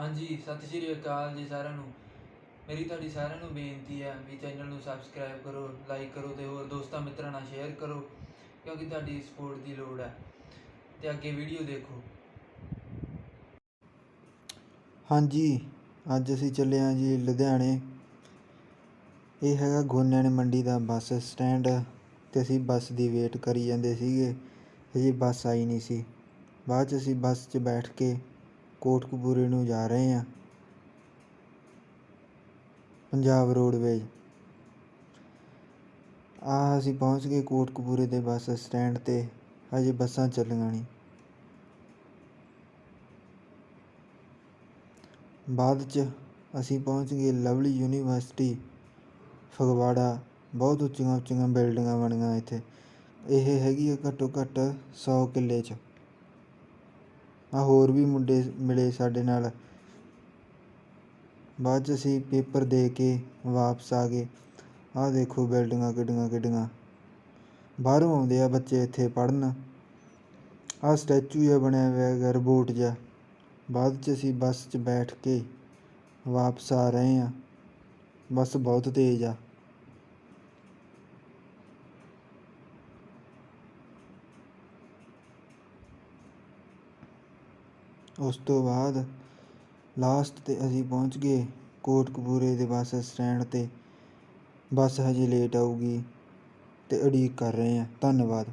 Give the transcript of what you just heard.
ਹਾਂਜੀ, ਸਤਿ ਸ਼੍ਰੀ ਅਕਾਲ ਜੀ ਸਾਰਿਆਂ ਨੂੰ। ਮੇਰੀ ਤੁਹਾਡੀ ਸਾਰਿਆਂ ਨੂੰ ਬੇਨਤੀ ਹੈ ਵੀ ਚੈਨਲ ਨੂੰ ਸਬਸਕ੍ਰਾਈਬ ਕਰੋ ਲਾਈਕ ਕਰੋ ਤੇ ਹੋਰ ਦੋਸਤਾਂ ਮਿੱਤਰਾਂ ਨਾਲ ਸ਼ੇਅਰ ਕਰੋ, ਕਿਉਂਕਿ ਤੁਹਾਡੀ ਸਪੋਰਟ ਦੀ ਲੋੜ ਹੈ। ਤੇ ਅੱਗੇ ਵੀਡੀਓ ਦੇਖੋ। ਹਾਂਜੀ, ਅੱਜ ਅਸੀਂ ਚੱਲੇ ਹਾਂ ਜੀ ਲੁਧਿਆਣੇ। ਇਹ ਹੈਗਾ ਗੋਨਿਆਣੇ ਮੰਡੀ ਦਾ ਬੱਸ ਸਟੈਂਡ ਤੇ ਅਸੀਂ ਬੱਸ ਦੀ ਵੇਟ ਕਰੀ ਜਾਂਦੇ ਸੀਗੇ। ਹਜੇ ਬੱਸ ਆਈ ਨਹੀਂ ਸੀ। ਬਾਅਦ 'ਚ ਅਸੀਂ ਬੱਸ 'ਚ ਬੈਠ ਕੇ ਕੋਟਕਪੂਰੇ ਨੂੰ ਜਾ ਰਹੇ ਹਾਂ। ਪੰਜਾਬ ਰੋਡਵੇਜ਼। ਆ ਅਸੀਂ ਪਹੁੰਚ ਗਏ ਕੋਟਕਪੂਰੇ ਦੇ ਬੱਸ ਸਟੈਂਡ ਤੇ। ਹਜੇ ਬੱਸਾਂ ਚੱਲੀਆਂ ਨਹੀਂ। ਬਾਅਦ 'ਚ ਅਸੀਂ ਪਹੁੰਚ ਗਏ ਲਵਲੀ ਯੂਨੀਵਰਸਿਟੀ, ਫਗਵਾੜਾ। ਬਹੁਤ ਉੱਚੀਆਂ ਉੱਚੀਆਂ ਬਿਲਡਿੰਗਾਂ ਬਣੀਆਂ ਇੱਥੇ। ਇਹ ਹੈਗੀ ਆ ਘੱਟੋ ਘੱਟ 100 ਕਿੱਲੇ 'ਚ। ਆ ਹੋਰ ਵੀ ਮੁੰਡੇ ਮਿਲੇ ਸਾਡੇ ਨਾਲ। ਬਾਅਦ 'ਚ ਅਸੀਂ ਪੇਪਰ ਦੇ ਕੇ ਵਾਪਸ ਆ ਗਏ। ਆਹ ਦੇਖੋ ਬਿਲਡਿੰਗਾਂ ਕਿੱਡੀਆਂ ਕਿੱਡੀਆਂ। ਬਾਹਰੋਂ ਆਉਂਦੇ ਆ ਬੱਚੇ ਇੱਥੇ ਪੜ੍ਹਨ। ਆਹ ਸਟੈਚੂ ਜਿਹਾ ਬਣਿਆ ਹੋਇਆ ਹੈਗਾ, ਰੋਬੋਟ ਜਿਹਾ। ਬਾਅਦ 'ਚ ਅਸੀਂ ਬੱਸ 'ਚ ਬੈਠ ਕੇ ਵਾਪਸ ਆ ਰਹੇ ਹਾਂ। ਬੱਸ ਬਹੁਤ ਤੇਜ਼ ਆ। ਉਸ ਤੋਂ ਬਾਅਦ ਲਾਸਟ ਤੇ ਅਸੀਂ ਪਹੁੰਚ ਗਏ ਕੋਟਕਪੂਰੇ ਦੇ ਬੱਸ ਸਟੈਂਡ ਤੇ। ਬੱਸ ਹਜੇ ਲੇਟ ਆਊਗੀ ਤੇ ਉਡੀਕ ਕਰ ਰਹੇ ਹਾਂ। ਧੰਨਵਾਦ।